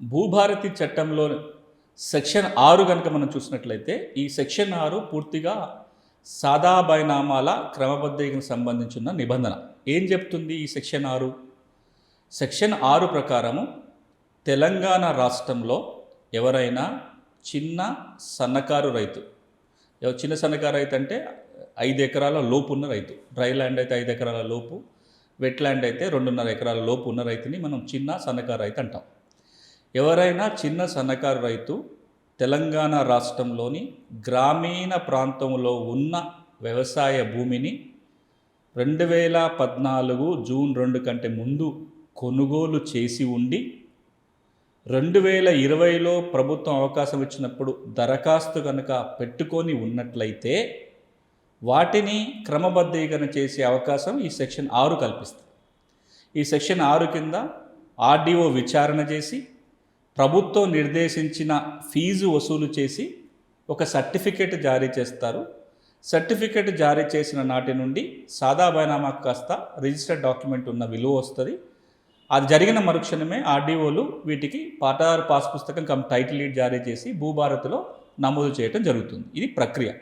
భూభారతి చట్టంలో సెక్షన్ ఆరు కనుక మనం చూసినట్లయితే ఈ సెక్షన్ ఆరు పూర్తిగా సాదా బైనామాల క్రమబద్ధీకరణకు సంబంధించిన నిబంధన. ఏం చెప్తుంది ఈ సెక్షన్ ఆరు? సెక్షన్ ఆరు ప్రకారము తెలంగాణ రాష్ట్రంలో ఎవరైనా చిన్న సన్నకారు రైతు చిన్న సన్నకారు రైతు అంటే ఐదు ఎకరాల లోపు ఉన్న రైతు డ్రై ల్యాండ్ అయితే ఐదు ఎకరాల లోపు వెట్ ల్యాండ్ అయితే రెండున్నర ఎకరాల లోపు ఉన్న రైతుని మనం చిన్న సన్నకారు రైతు అంటాం. ఎవరైనా చిన్న సన్నకారు రైతు తెలంగాణ రాష్ట్రంలోని గ్రామీణ ప్రాంతంలో ఉన్న వ్యవసాయ భూమిని రెండు వేల పద్నాలుగు జూన్ రెండు కంటే ముందు కొనుగోలు చేసి ఉండి రెండు వేల ఇరవైలో ప్రభుత్వం అవకాశం ఇచ్చినప్పుడు దరఖాస్తు కనుక పెట్టుకొని ఉన్నట్లయితే వాటిని క్రమబద్ధీకరణ చేసే అవకాశం ఈ సెక్షన్ ఆరు కల్పిస్తుంది. ఈ సెక్షన్ ఆరు కింద ఆర్డీఓ విచారణ చేసి ప్రభుత్వం నిర్దేశించిన ఫీజు వసూలు చేసి ఒక సర్టిఫికేట్ జారీ చేస్తారు. సర్టిఫికేట్ జారీ చేసిన నాటి నుండి సాదా బైనామా కాస్త రిజిస్టర్డ్ డాక్యుమెంట్ ఉన్న విలువ వస్తుంది. అది జరిగిన మరుక్షణమే ఆర్డీఓలు వీటికి పాటార్ పాస్ పుస్తకం కమ్ టైటిల్ జారీ చేసి భూభారత్లో నమోదు చేయడం జరుగుతుంది. ఇది ప్రక్రియ.